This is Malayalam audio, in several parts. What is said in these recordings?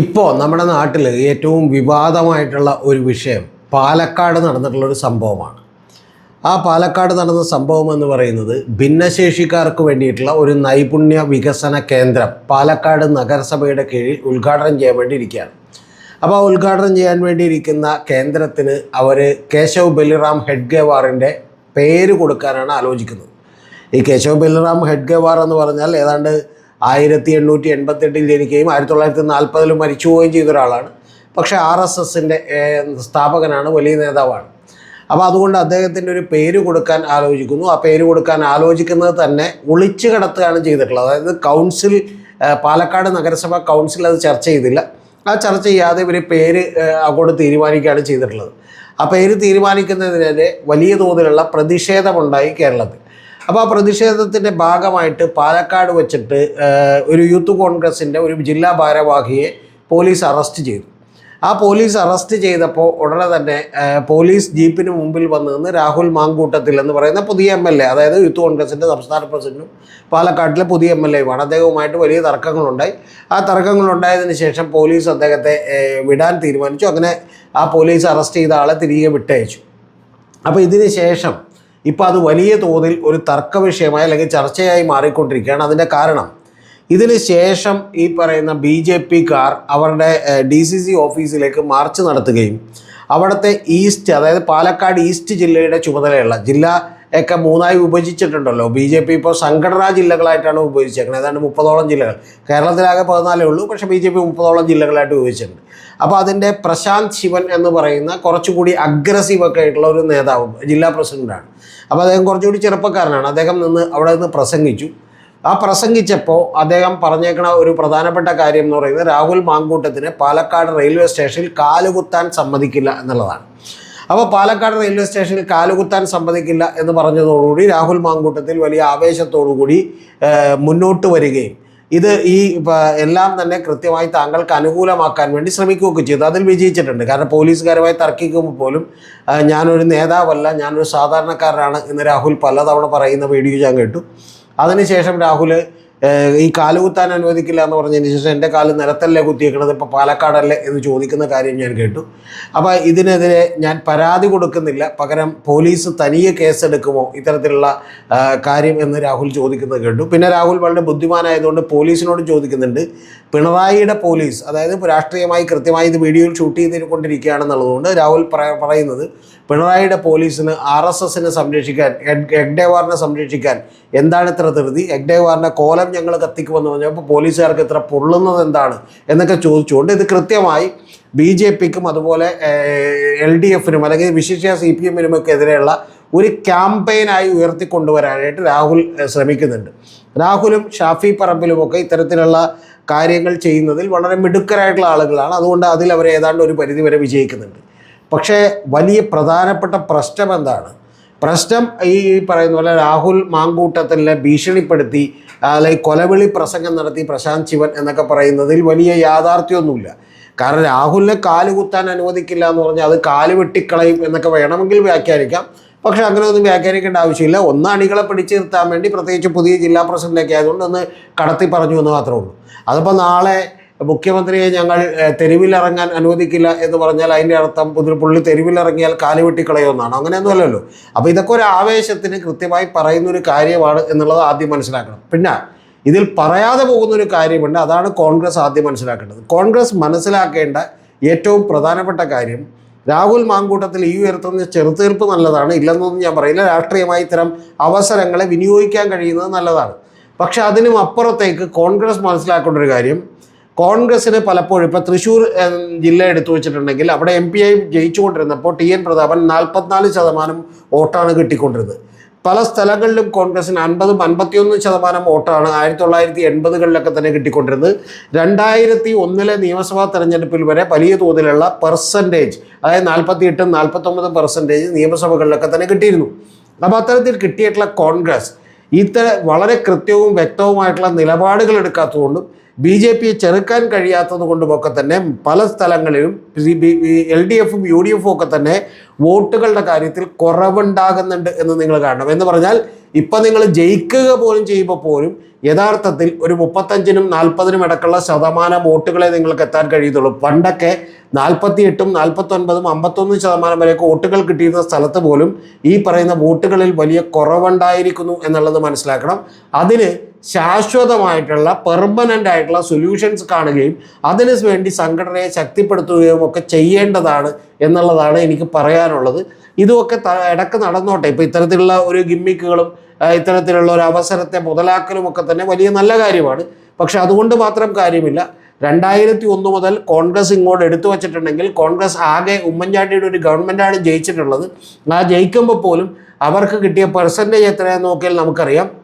ഇപ്പോൾ നമ്മുടെ നാട്ടിൽ ഏറ്റവും വിവാദമായിട്ടുള്ള ഒരു വിഷയം പാലക്കാട് നടന്നിട്ടുള്ള ഒരു സംഭവമാണ്. ആ പാലക്കാട് നടന്ന സംഭവം എന്ന് പറയുന്നത് ഭിന്നശേഷിക്കാർക്ക് വേണ്ടിയിട്ടുള്ള ഒരു നൈപുണ്യ വികസന കേന്ദ്രം പാലക്കാട് നഗരസഭയുടെ കീഴിൽ ഉദ്ഘാടനം ചെയ്യാൻ വേണ്ടി ഇരിക്കുകയാണ് അപ്പോൾ ആ ഉദ്ഘാടനം ചെയ്യാൻ വേണ്ടിയിരിക്കുന്ന കേന്ദ്രത്തിന് അവർ കേശവ് ബലിറാം ഹെഡ്ഗേവാറിന്റെ പേര് കൊടുക്കാനാണ് ആലോചിക്കുന്നത്. ഈ കേശവ് ബലിറാം ഹെഡ്ഗേവാർ എന്ന് പറഞ്ഞാൽ ഏതാണ്ട് ആയിരത്തി എണ്ണൂറ്റി എൺപത്തെട്ടിൽ ജനിക്കുകയും ആയിരത്തി തൊള്ളായിരത്തി നാൽപ്പതിൽ മരിച്ചു പോവുകയും ചെയ്ത ഒരാളാണ് പക്ഷേ ആർ എസ് എസിന്റെ സ്ഥാപകനാണ് വലിയ നേതാവാണ്. അപ്പോൾ അതുകൊണ്ട് അദ്ദേഹത്തിന്റെ ഒരു പേര് കൊടുക്കാൻ ആലോചിക്കുന്നു. ആ പേര് കൊടുക്കാൻ ആലോചിക്കുന്നത് തന്നെ ഒളിച്ചു കിടത്തുകയാണ് ചെയ്തിട്ടുള്ളത്. അതായത് കൗൺസിൽ പാലക്കാട് നഗരസഭ കൗൺസിൽ അത് ചർച്ച ചെയ്തില്ല. ആ ചർച്ച ചെയ്യാതെ ഇവർ പേര് അങ്ങോട്ട് തീരുമാനിക്കുകയാണ് ചെയ്തിട്ടുള്ളത്. ആ പേര് തീരുമാനിക്കുന്നതിനെതിരെ വലിയ തോതിലുള്ള പ്രതിഷേധമുണ്ടായി കേരളത്തിൽ. അപ്പോൾ ആ പ്രതിഷേധത്തിന്റെ ഭാഗമായിട്ട് പാലക്കാട് വെച്ചിട്ട് ഒരു യൂത്ത് കോൺഗ്രസിന്റെ ഒരു ജില്ലാ ഭാരവാഹിയെ പോലീസ് അറസ്റ്റ് ചെയ്തു. ആ പോലീസ് അറസ്റ്റ് ചെയ്തപ്പോൾ ഉടനെ തന്നെ പോലീസ് ജീപ്പിന് മുമ്പിൽ വന്ന് നിന്ന് രാഹുൽ മാങ്കൂട്ടത്തിൽ എന്ന് പറയുന്ന പുതിയ എം എൽ എ അതായത് യൂത്ത് കോൺഗ്രസിന്റെ സംസ്ഥാന പ്രസിഡന്റും പാലക്കാട്ടിലെ പുതിയ എം എൽ എയുമാണ്. അദ്ദേഹവുമായിട്ട് വലിയ തർക്കങ്ങളുണ്ടായി. ആ തർക്കങ്ങളുണ്ടായതിന് ശേഷം പോലീസ് അദ്ദേഹത്തെ വിടാൻ തീരുമാനിച്ചു. അങ്ങനെ ആ പോലീസ് അറസ്റ്റ് ചെയ്ത ആളെ തിരികെ വിട്ടയച്ചു. അപ്പോൾ ഇതിന് ശേഷം ഇപ്പോൾ അത് വലിയ തോതിൽ ഒരു തർക്ക വിഷയമായി അല്ലെങ്കിൽ ചർച്ചയായി മാറിക്കൊണ്ടിരിക്കുകയാണ്. അതിന്റെ കാരണം ഇതിന് ശേഷം ഈ പറയുന്ന ബി ജെ പിക്കാർ അവരുടെ ഡി സി സി ഓഫീസിലേക്ക് മാർച്ച് നടത്തുകയും അവിടുത്തെ ഈസ്റ്റ് അതായത് പാലക്കാട് ഈസ്റ്റ് ജില്ലയുടെ ചുമതലയുള്ള ജില്ല ഒക്കെ മൂന്നായി വിഭജിച്ചിട്ടുണ്ടല്ലോ. ബി ജെ പി ഇപ്പോൾ സംഘടനാ ജില്ലകളായിട്ടാണ് വിഭജിച്ചേക്കുന്നത് ഏതാണ്ട് മുപ്പതോളം ജില്ലകൾ. കേരളത്തിലാകെ പതിനാലേ ഉള്ളൂ. പക്ഷേ ബി ജെ പി മുപ്പതോളം ജില്ലകളായിട്ട് വിഭജിച്ചിട്ടുണ്ട്. അപ്പോൾ അതിന്റെ പ്രശാന്ത് ശിവൻ എന്ന് പറയുന്ന കുറച്ചുകൂടി അഗ്രസീവ് ഒക്കെ ആയിട്ടുള്ള ഒരു നേതാവ് ജില്ലാ പ്രസിഡന്റാണ് അപ്പോൾ അദ്ദേഹം കുറച്ചുകൂടി ചെറുപ്പക്കാരനാണ്. അദ്ദേഹം നിന്ന് അവിടെ നിന്ന് പ്രസംഗിച്ചു. ആ പ്രസംഗിച്ചപ്പോൾ അദ്ദേഹം പറഞ്ഞേക്കണ ഒരു പ്രധാനപ്പെട്ട കാര്യം എന്ന് പറയുന്നത് രാഹുൽ മാങ്കൂട്ടത്തിന് പാലക്കാട് റെയിൽവേ സ്റ്റേഷനിൽ കാലുകുത്താൻ സമ്മതിക്കില്ല എന്നുള്ളതാണ്. അപ്പോൾ പാലക്കാട് റെയിൽവേ സ്റ്റേഷനിൽ കാലുകുത്താൻ സമ്മതിക്കില്ല എന്ന് പറഞ്ഞതോടുകൂടി രാഹുൽ മാങ്കൂട്ടത്തിൽ വലിയ ആവേശത്തോടുകൂടി കൂടി മുന്നോട്ട് വരികയും. ഇത് ഈ എല്ലാം തന്നെ കൃത്യമായി താങ്കൾക്ക് അനുകൂലമാക്കാൻ വേണ്ടി ശ്രമിക്കുകയൊക്കെ ചെയ്തു. അതിൽ വിജയിച്ചിട്ടുണ്ട്. കാരണം പോലീസുകാരുമായി തർക്കിക്കുമ്പോൾ പോലും ഞാനൊരു നേതാവല്ല ഞാനൊരു സാധാരണക്കാരനാണ് എന്ന് രാഹുൽ പലതവണ പറയുന്ന വീഡിയോ ഞാൻ കേട്ടു. അതിനുശേഷം രാഹുൽ ഈ കാൽ കുത്താൻ അനുവദിക്കില്ല എന്ന് പറഞ്ഞതിന് ശേഷം എന്റെ കാൽ നിലത്തല്ലേ കുത്തിയേക്കണത്? ഇപ്പോൾ പാലക്കാടല്ലേ എന്ന് ചോദിക്കുന്ന കാര്യം ഞാൻ കേട്ടു. അപ്പോൾ ഇതിനെതിരെ ഞാൻ പരാതി കൊടുക്കുന്നില്ല. പകരം പോലീസ് തനിയെ കേസെടുക്കുമോ? ഇത്തരത്തിലുള്ള കാര്യം എന്ന് രാഹുൽ ചോദിക്കുന്നത് കേട്ടു. പിന്നെ രാഹുൽ വളരെ ബുദ്ധിമാനായതുകൊണ്ട് പോലീസിനോട് ചോദിക്കുന്നുണ്ട്. പിണറായിയുടെ പോലീസ് അതായത് രാഷ്ട്രീയമായി കൃത്യമായി ഇത് വീഡിയോയിൽ ഷൂട്ട് ചെയ്തുകൊണ്ടിരിക്കുകയാണെന്നുള്ളതുകൊണ്ട് രാഹുൽ പറ- പറയുന്നത് പിണറായിയുടെ പോലീസിന് ആർ എസ് എസിനെ സംരക്ഷിക്കാൻ എഗ്ഡേവാറിനെ സംരക്ഷിക്കാൻ എന്താണ് ഇത്ര ധൃതി? എഗ്ഡേവാറിനെ കോലം ഞങ്ങൾ കത്തിക്കുമെന്ന് പറഞ്ഞപ്പോൾ പോലീസുകാർക്ക് ഇത്ര പൊള്ളുന്നത് എന്താണ് എന്നൊക്കെ ചോദിച്ചുകൊണ്ട് ഇത് കൃത്യമായി ബി ജെ പിക്കും അതുപോലെ എൽ ഡി എഫിനും അല്ലെങ്കിൽ വിശേഷ സി പി എമ്മിനും ഒക്കെ എതിരെയുള്ള ഒരു ക്യാമ്പയിനായി ഉയർത്തിക്കൊണ്ടുവരാനായിട്ട് രാഹുൽ ശ്രമിക്കുന്നുണ്ട്. രാഹുലും ഷാഫി പറമ്പിലുമൊക്കെ ഇത്തരത്തിലുള്ള കാര്യങ്ങൾ ചെയ്യുന്നതിൽ വളരെ മിടുക്കരായിട്ടുള്ള ആളുകളാണ്. അതുകൊണ്ട് അതിൽ അവർ ഏതാണ്ട് ഒരു പരിധിവരെ വിജയിക്കുന്നുണ്ട്. പക്ഷേ വലിയ പ്രധാനപ്പെട്ട പ്രശ്നം എന്താണ്? പ്രശ്നം ഈ ഈ പറയുന്ന പോലെ രാഹുൽ മാങ്കൂട്ടത്തിനെ ഭീഷണിപ്പെടുത്തി അല്ലെങ്കിൽ കൊലവിളി പ്രസംഗം നടത്തി പ്രശാന്ത് ശിവൻ എന്നൊക്കെ പറയുന്നതിൽ വലിയ യാഥാർത്ഥ്യമൊന്നുമില്ല. കാരണം രാഹുലിനെ കാൽ കുത്താൻ അനുവദിക്കില്ല എന്ന് പറഞ്ഞാൽ അത് കാൽ വെട്ടിക്കളയും എന്നൊക്കെ വേണമെങ്കിൽ വ്യാഖ്യാനിക്കാം. പക്ഷേ അങ്ങനെ ഒന്നും വ്യാഖ്യാനിക്കേണ്ട ആവശ്യമില്ല. ഒന്ന് അണികളെ പിടിച്ചു നിർത്താൻ വേണ്ടി പ്രത്യേകിച്ച് പുതിയ ജില്ലാ പ്രസിഡന്റൊക്കെ ആയതുകൊണ്ട് ഒന്ന് കടത്തി പറഞ്ഞു എന്ന് മാത്രമേ ഉള്ളൂ. അതിപ്പോൾ നാളെ മുഖ്യമന്ത്രിയെ ഞങ്ങൾ തെരുവിലിറങ്ങാൻ അനുവദിക്കില്ല എന്ന് പറഞ്ഞാൽ അതിന്റെ അർത്ഥം പുതിയ പുള്ളി തെരുവിലിറങ്ങിയാൽ കാൽ വെട്ടിക്കളയുമെന്നാണ്. അങ്ങനെയൊന്നും അല്ലല്ലോ. അപ്പോൾ ഇതൊക്കെ ഒരു ആവേശത്തിന് കൃത്യമായി പറയുന്ന ഒരു കാര്യമാണ് എന്നുള്ളത് ആദ്യം മനസ്സിലാക്കണം. പിന്നെ ഇതിൽ പറയാതെ പോകുന്ന ഒരു കാര്യമുണ്ട് അതാണ് കോൺഗ്രസ് ആദ്യം മനസ്സിലാക്കേണ്ടത്. കോൺഗ്രസ് മനസ്സിലാക്കേണ്ട ഏറ്റവും പ്രധാനപ്പെട്ട കാര്യം രാഹുൽ മാങ്കൂട്ടത്തിൽ ഈ ഉയർത്തുന്ന ചെറുതീർപ്പ് നല്ലതാണ് ഇല്ലെന്നൊന്നും ഞാൻ പറയില്ല. രാഷ്ട്രീയമായി ഇത്തരം അവസരങ്ങളെ വിനിയോഗിക്കാൻ കഴിയുന്നത് നല്ലതാണ്. പക്ഷേ അതിനും അപ്പുറത്തേക്ക് കോൺഗ്രസ് മനസ്സിലാക്കേണ്ട ഒരു കാര്യം കോൺഗ്രസ്സിന് പലപ്പോഴും ഇപ്പോൾ തൃശ്ശൂർ ജില്ല എടുത്തു വെച്ചിട്ടുണ്ടെങ്കിൽ അവിടെ എം പി ആയി ജയിച്ചുകൊണ്ടിരുന്നപ്പോൾ ടി എൻ പ്രതാപൻ നാൽപ്പത്തിനാല് ശതമാനം വോട്ടാണ് കിട്ടിക്കൊണ്ടിരുന്നത്. പല സ്ഥലങ്ങളിലും കോൺഗ്രസിന് അൻപതും അൻപത്തിയൊന്നും ശതമാനം വോട്ടാണ് ആയിരത്തി തൊള്ളായിരത്തി എൺപതുകളിലൊക്കെ തന്നെ കിട്ടിക്കൊണ്ടിരുന്നത്. രണ്ടായിരത്തി ഒന്നിലെ നിയമസഭാ തെരഞ്ഞെടുപ്പിൽ വരെ വലിയ തോതിലുള്ള പെർസെന്റേജ് അതായത് നാൽപ്പത്തി എട്ടും നാൽപ്പത്തൊമ്പതും പെർസെന്റേജ് നിയമസഭകളിലൊക്കെ തന്നെ കിട്ടിയിരുന്നു. അപ്പോൾ അത്തരത്തിൽ കിട്ടിയിട്ടുള്ള കോൺഗ്രസ് ഇത്തര വളരെ കൃത്യവും വ്യക്തവുമായിട്ടുള്ള നിലപാടുകൾ എടുക്കാത്തതുകൊണ്ടും ബി ജെ പിയെ ചെറുക്കാൻ കഴിയാത്തത് കൊണ്ടുമൊക്കെ തന്നെ പല സ്ഥലങ്ങളിലും എൽ ഡി എഫും യു ഡി എഫും ഒക്കെ തന്നെ വോട്ടുകളുടെ കാര്യത്തിൽ കുറവുണ്ടാകുന്നുണ്ട് എന്ന് നിങ്ങൾ കാണണം. എന്ന് പറഞ്ഞാൽ ഇപ്പം നിങ്ങൾ ജയിക്കുക പോലും ചെയ്യുമ്പോൾ പോലും യഥാർത്ഥത്തിൽ ഒരു മുപ്പത്തഞ്ചിനും നാൽപ്പതിനും ഇടക്കുള്ള ശതമാനം വോട്ടുകളെ നിങ്ങൾക്ക് എത്താൻ കഴിയത്തുള്ളൂ പണ്ടൊക്കെ നാൽപ്പത്തി എട്ടും നാൽപ്പത്തൊൻപതും അമ്പത്തൊന്നും ശതമാനം വരെയൊക്കെ വോട്ടുകൾ കിട്ടിയിരുന്ന സ്ഥലത്ത് പോലും ഈ പറയുന്ന വോട്ടുകളിൽ വലിയ കുറവുണ്ടായിരിക്കുന്നു എന്നുള്ളത് മനസ്സിലാക്കണം. അതിന് ശാശ്വതമായിട്ടുള്ള പെർമനന്റ് ആയിട്ടുള്ള സൊല്യൂഷൻസ് കാണുകയും അതിനു വേണ്ടി സംഘടനയെ ശക്തിപ്പെടുത്തുകയും ഒക്കെ ചെയ്യേണ്ടതാണ് എന്നുള്ളതാണ് എനിക്ക് പറയാനുള്ളത്. ഇതുമൊക്കെ ഇടയ്ക്ക് നടന്നോട്ടെ. ഇപ്പോൾ ഇത്തരത്തിലുള്ള ഒരു ഗിമ്മിക്കുകളും ഇത്തരത്തിലുള്ള ഒരു അവസരത്തെ മുതലാക്കലും ഒക്കെ തന്നെ വലിയ നല്ല കാര്യമാണ്. പക്ഷെ അതുകൊണ്ട് മാത്രം കാര്യമില്ല. രണ്ടായിരത്തി ഒന്ന് മുതൽ കോൺഗ്രസ് ഇങ്ങോട്ട് എടുത്തു വച്ചിട്ടുണ്ടെങ്കിൽ കോൺഗ്രസ് ആകെ ഉമ്മൻചാണ്ടിയുടെ ഒരു ഗവൺമെന്റാണ് ജയിച്ചിട്ടുള്ളത്. ആ ജയിക്കുമ്പോൾ പോലും അവർക്ക് കിട്ടിയ പെർസെന്റേജ് എത്രയാണെന്ന് നോക്കിയാൽ നമുക്കറിയാം.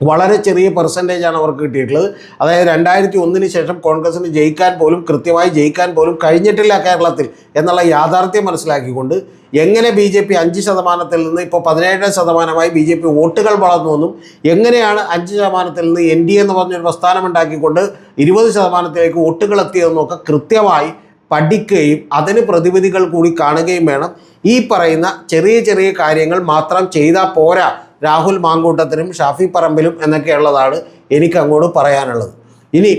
വളരെ ചെറിയ പെർസെന്റേജ് ആണ് അവർക്ക് കിട്ടിയിട്ടുള്ളത്. അതായത് രണ്ടായിരത്തി ഒന്നിന് ശേഷം കോൺഗ്രസിന് ജയിക്കാൻ പോലും കൃത്യമായി ജയിക്കാൻ പോലും കഴിഞ്ഞിട്ടില്ല കേരളത്തിൽ എന്നുള്ള യാഥാർത്ഥ്യം മനസ്സിലാക്കിക്കൊണ്ട് എങ്ങനെ ബി ജെ പി അഞ്ച് ശതമാനത്തിൽ നിന്ന് ഇപ്പോൾ പതിനേഴ് ശതമാനമായി ബി ജെ പി വോട്ടുകൾ വളർന്നുവെന്നും എങ്ങനെയാണ് അഞ്ച് ശതമാനത്തിൽ നിന്ന് എൻ ഡി എന്ന് പറഞ്ഞൊരു പ്രസ്ഥാനം ഉണ്ടാക്കിക്കൊണ്ട് ഇരുപത് ശതമാനത്തിലേക്ക് വോട്ടുകൾ എത്തിയതെന്നും ഒക്കെ കൃത്യമായി പഠിക്കുകയും അതിന് പ്രതിവിധികൾ കൂടി കാണുകയും വേണം. ഈ പറയുന്ന ചെറിയ ചെറിയ കാര്യങ്ങൾ മാത്രം ചെയ്താൽ പോരാ രാഹുൽ മാങ്കൂട്ടത്തിനും ഷാഫി പറമ്പിലും എന്നൊക്കെയുള്ളതാണ് എനിക്ക് അങ്ങോട്ട് പറയാനുള്ളത്. ഇനി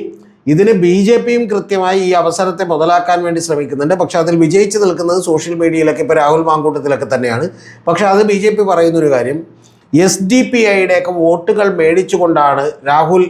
ഇതിന് ബി ജെ പിയും കൃത്യമായി ഈ അവസരത്തെ മുതലാക്കാൻ വേണ്ടി ശ്രമിക്കുന്നുണ്ട്. പക്ഷേ അതിൽ വിജയിച്ച് നിൽക്കുന്നത് സോഷ്യൽ മീഡിയയിലൊക്കെ ഇപ്പോൾ രാഹുൽ മാങ്കൂട്ടത്തിലൊക്കെ തന്നെയാണ്. പക്ഷേ അത് ബി ജെ പി പറയുന്നൊരു കാര്യം എസ് ഡി പി ഐയുടെയൊക്കെ വോട്ടുകൾ മേടിച്ചുകൊണ്ടാണ് രാഹുൽ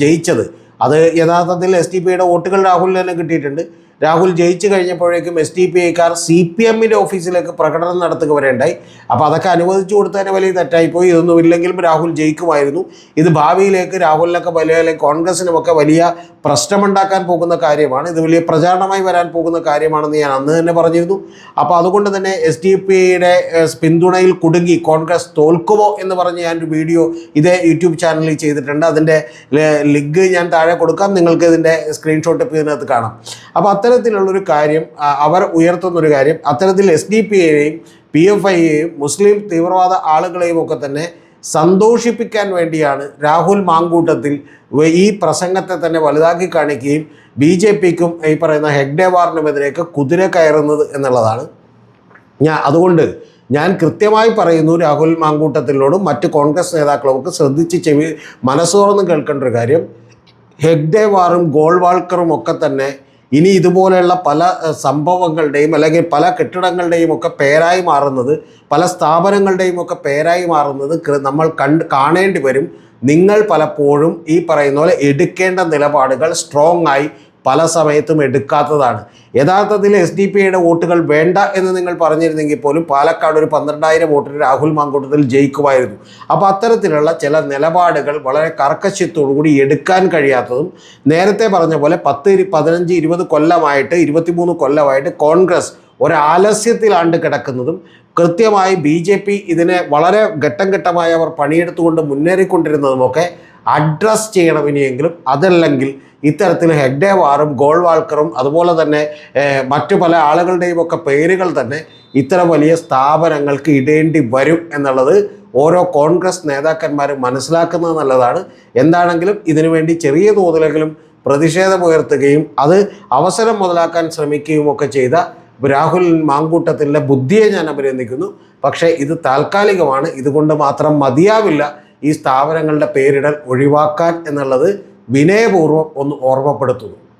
ജയിച്ചത്. അത് യഥാർത്ഥത്തിൽ എസ് ഡി പിയുടെ വോട്ടുകൾ രാഹുലിന് തന്നെ കിട്ടിയിട്ടുണ്ട്. രാഹുൽ ജയിച്ചു കഴിഞ്ഞപ്പോഴേക്കും എസ് ഡി പി ഐക്കാർ സി പി എമ്മിന്റെ ഓഫീസിലേക്ക് പ്രകടനം നടത്തുക വരെ ഉണ്ടായി അപ്പോൾ അതൊക്കെ അനുവദിച്ചു കൊടുത്തതിന് വലിയ തെറ്റായിപ്പോയി. ഇതൊന്നും ഇല്ലെങ്കിലും രാഹുൽ ജയിക്കുമായിരുന്നു. ഇത് ഭാവിയിലേക്ക് രാഹുലിനൊക്കെ വലിയ അല്ലെങ്കിൽ കോൺഗ്രസിനുമൊക്കെ വലിയ പ്രശ്നമുണ്ടാക്കാൻ പോകുന്ന കാര്യമാണ്. ഇത് വലിയ പ്രചാരണമായി വരാൻ പോകുന്ന കാര്യമാണെന്ന് ഞാൻ അന്ന് തന്നെ പറഞ്ഞിരുന്നു. അപ്പോൾ അതുകൊണ്ട് തന്നെ എസ് ഡി പി ഐയുടെ പിന്തുണയിൽ കുടുങ്ങി കോൺഗ്രസ് തോൽക്കുമോ എന്ന് പറഞ്ഞ് ഞാനൊരു വീഡിയോ ഇതേ യൂട്യൂബ് ചാനലിൽ ചെയ്തിട്ടുണ്ട്. അതിന്റെ ലിങ്ക് ഞാൻ താഴെ കൊടുക്കാം. നിങ്ങൾക്ക് ഇതിന്റെ സ്ക്രീൻഷോട്ട് ഇപ്പോൾ ഇതിനകത്ത് കാണാം. അപ്പോൾ അത്തരത്തിലുള്ളൊരു കാര്യം അവർ ഉയർത്തുന്നൊരു കാര്യം അത്തരത്തിൽ എസ് ഡി പി എയെയും പി എഫ് ഐയെയും മുസ്ലിം തീവ്രവാദ ആളുകളെയും ഒക്കെ തന്നെ സന്തോഷിപ്പിക്കാൻ വേണ്ടിയാണ് രാഹുൽ മാങ്കൂട്ടത്തിൽ ഈ പ്രസംഗത്തെ തന്നെ വലുതാക്കി കാണിക്കുകയും ബി ജെ പിക്കും ഈ പറയുന്ന ഹെഗ്ഡേവാറിനുമെതിരെയൊക്കെ കുതിര കയറുന്നത് എന്നുള്ളതാണ്. ഞാൻ അതുകൊണ്ട് ഞാൻ കൃത്യമായി പറയുന്നു രാഹുൽ മാങ്കൂട്ടത്തിനോടും മറ്റ് കോൺഗ്രസ് നേതാക്കളുമൊക്കെ ശ്രദ്ധിച്ച് ചെവി മനസ്സോർന്ന് കേൾക്കേണ്ട ഒരു കാര്യം ഹെഗ്ഡേവാറും ഗോൾവാൾക്കറും ഒക്കെ തന്നെ ഇനി ഇതുപോലെയുള്ള പല സംഭവങ്ങളുടെയും അല്ലെങ്കിൽ പല കെട്ടിടങ്ങളുടെയും ഒക്കെ പേരായി മാറുന്നത് പല സ്ഥാപനങ്ങളുടെയും ഒക്കെ പേരായി മാറുന്നത് നമ്മൾ കണ്ട് കാണേണ്ടി വരും. നിങ്ങൾ പലപ്പോഴും ഈ പറയുന്ന പോലെ എടുക്കേണ്ട നിലപാടുകൾ സ്ട്രോങ് ആയി പല സമയത്തും എടുക്കാത്തതാണ്. യഥാർത്ഥത്തിൽ എസ് ഡി പി ഐയുടെ വോട്ടുകൾ വേണ്ട എന്ന് നിങ്ങൾ പറഞ്ഞിരുന്നെങ്കിൽ പോലും പാലക്കാട് ഒരു പന്ത്രണ്ടായിരം വോട്ടിന് രാഹുൽ മാങ്കൂട്ടത്തിൽ ജയിക്കുമായിരുന്നു. അപ്പോൾ അത്തരത്തിലുള്ള ചില നിലപാടുകൾ വളരെ കർക്കശ്യത്തോടുകൂടി എടുക്കാൻ കഴിയാത്തതും നേരത്തെ പറഞ്ഞ പോലെ പത്ത് പതിനഞ്ച് ഇരുപത് കൊല്ലമായിട്ട് ഇരുപത്തിമൂന്ന് കൊല്ലമായിട്ട് കോൺഗ്രസ് ഒരാലസ്യത്തിലാണ്ട് കിടക്കുന്നതും കൃത്യമായി ബി ജെ പി ഇതിനെ വളരെ ഘട്ടം ഘട്ടമായി അവർ പണിയെടുത്തുകൊണ്ട് മുന്നേറിക്കൊണ്ടിരുന്നതുമൊക്കെ അഡ്രസ് ചെയ്യണം ഇനിയെങ്കിലും അതല്ലെങ്കിൽ ഇത്തരത്തിൽ ഗോൾ വാൾക്കറും അതുപോലെ തന്നെ മറ്റു പല ആളുകളുടെയും ഒക്കെ പേരുകൾ തന്നെ ഇത്ര വലിയ സ്ഥാപനങ്ങൾക്ക് ഇടേണ്ടി വരും എന്നുള്ളത് ഓരോ കോൺഗ്രസ് നേതാക്കന്മാരും മനസ്സിലാക്കുന്നത് നല്ലതാണ്. എന്താണെങ്കിലും ഇതിനുവേണ്ടി ചെറിയ തോതിലെങ്കിലും പ്രതിഷേധമുയർത്തുകയും അത് അവസരം മുതലാക്കാൻ ശ്രമിക്കുകയും ഒക്കെ ചെയ്ത രാഹുൽ മാങ്കൂട്ടത്തിന്റെ ബുദ്ധിയെ ഞാൻ അഭിനന്ദിക്കുന്നു. പക്ഷേ ഇത് താൽക്കാലികമാണ്. ഇതുകൊണ്ട് മാത്രം മതിയാവില്ല. ഈ സ്ഥാപനങ്ങളുടെ പേരിടൽ ഒഴിവാക്കാൻ എന്നുള്ളത് വിനയപൂർവം ഒന്ന് ഓർമ്മപ്പെടുത്തുന്നു.